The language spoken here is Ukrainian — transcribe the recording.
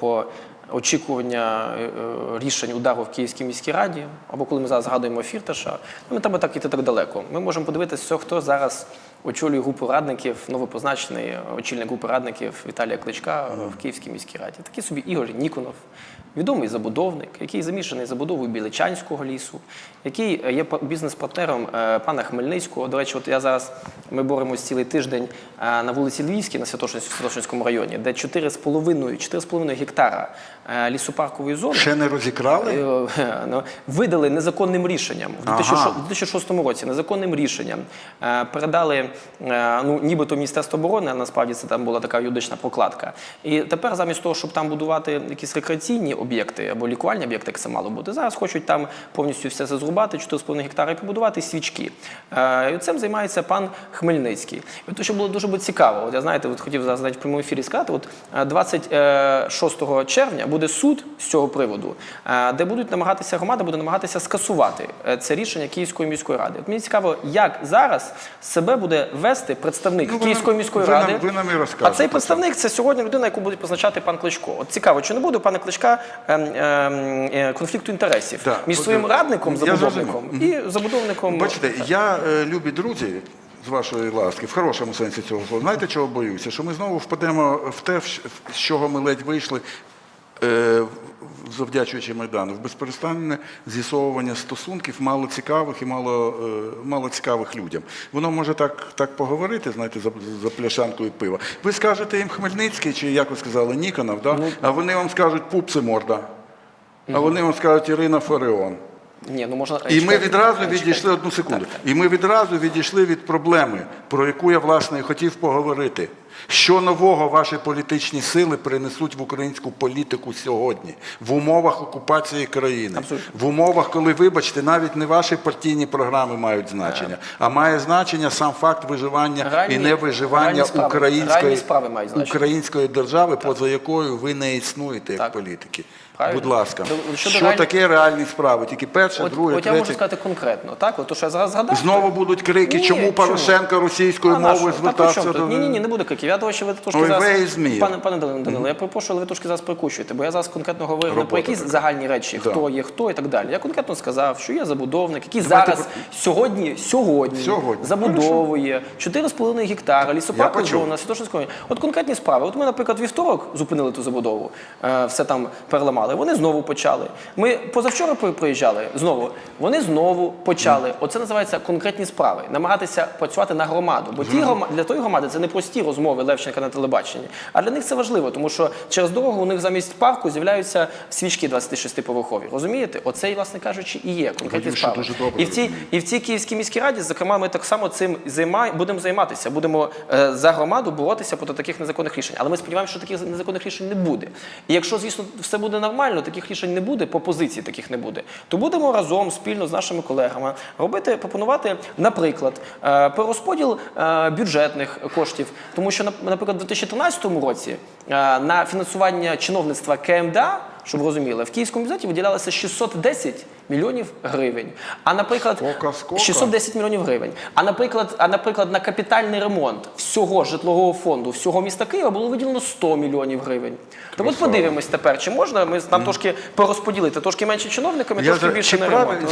про очікування е, е, рішень удару в Київській міській раді, або коли ми зараз згадуємо Фірташа, ну, не треба так іти так далеко. Ми можемо подивитися, хто зараз очолює групу радників, новопозначений очільник групи радників Віталія Кличка в Київській міській раді. Такий собі Ігор Ніконов, відомий забудовник, який замішаний забудовою Біличанського лісу, який є па- бізнес-партнером е, пана Хмельницького. До речі, от я зараз ми боремось цілий тиждень е, на вулиці Львівській на Святошинськ- Святошинському районі, де 4,5 4,5 гектара е, лісопаркової зони. Ще не розікрали? Ну, видали незаконним рішенням в Ага. 2006 у 2006 році. Незаконним рішенням передали е, ну, нібито Міністерство оборони, а насправді це там була така юридична прокладка. І тепер, замість того, щоб там будувати якісь рекреаційні об'єкти або лікувальні об'єкти, як це мало бути, зараз хочуть там повністю все це зрубати, 4,5 гектари, і побудувати свічки. Е, І цим займається пан Хмельницький. І те, що було дуже би цікаво, от я знаєте, от хотів зараз в прямому ефірі сказати, от е, 26 червня буде суд з цього приводу, е, де будуть намагатися громада буде намагатися скасувати е, це рішення Київської міської ради. От мені цікаво, як зараз себе буде вести представник Ну, Київської нам- міської ви нам- ради. ви нам і а цей представник це сьогодні людина, яку буде позначати пан Кличко. От цікаво, чи не буде у пана Кличка ем, е, конфлікту інтересів Так, між своїм е, радником, забудовником і забудовником. Бачите, я, е, любі друзі, з вашої ласки, в хорошому сенсі цього слова, знаєте, чого боюся? Що ми знову впадемо в те, з чого ми ледь вийшли, е, завдячуючи Майдану, в безперестанне з'ясовування стосунків мало цікавих і мало, е, мало цікавих людям. Воно може так, так поговорити, знаєте, за, за пляшанкою пива. Ви скажете їм Хмельницький, чи як ви сказали, Ніконов, да? а вони вам скажуть пупси морда. А вони вам скажуть Ірина Фареон. Ні, ну можна І ми відразу відійшли одну секунду. І ми відразу відійшли від проблеми, про яку я власне хотів поговорити. Що нового ваші політичні сили принесуть в українську політику сьогодні в умовах окупації країни, Абсолютно. в умовах, коли, вибачте, навіть не ваші партійні програми мають значення, а має значення сам факт виживання Реальні- і невиживання реальні справи. української, Реальні української держави, поза якою ви не існуєте як Так. політики. Правильно. Будь ласка, щодо що реаль- таке реальні справи? Тільки перше, От, друге, от я можу сказати конкретно, так? От то, що я зараз згадав. Знову будуть крики, Ні, чому? Порошенко російською мовою що? Звертався до? Ні, ні, ні, не буде криків. Я думаю, що ви трошки Ой, зараз... ви. Пане, пане Данило, я перепрошую, але ви трошки зараз прикучуєте, бо я зараз конкретно говорив не про Робота якісь така. загальні речі, Да. хто є хто і так далі. Я конкретно сказав, що є забудовник, який Давайте зараз сьогодні, сьогодні, Сьогодні. забудовує 4,5 гектара лісопарку Я почув. зона Святошинського. От конкретні справи. От ми, наприклад, вівторок зупинили ту забудову, е, все там переламали. Вони знову почали. Ми позавчора при- приїжджали знову. Вони знову почали. Оце називається конкретні справи. Намагатися працювати на громаду. Бо ті грома... для тої громади це не прості розмови Левченка на телебаченні. А для них це важливо, тому що через дорогу у них замість парку з'являються свічки 26-поверхові. Розумієте? Оце, власне кажучи, і є конкретні справи. І в цій і в цій Київській міській раді, зокрема, ми так само цим будемо займатися. Будемо е, за громаду боротися проти таких незаконних рішень. Але ми сподіваємося, що таких незаконних рішень не буде. І якщо, звісно, все буде нормально, таких рішень не буде, пропозицій таких не буде, то будемо разом спільно з нашими колегами робити, пропонувати, наприклад, е, перерозподіл е, бюджетних коштів, тому що, наприклад, у 2013 році е, на фінансування чиновництва КМДА. Щоб ви розуміли, в київському бюджеті виділялося 610 мільйонів гривень. А наприклад, Скока, скока. 610 мільйонів гривень. А наприклад, а наприклад, на капітальний ремонт всього житлового фонду, всього міста Києва було виділено 100 мільйонів гривень. Так от подивимось тепер, чи можна ми нам трошки порозподілити трошки менше чиновниками, Я трошки більше на ремонт.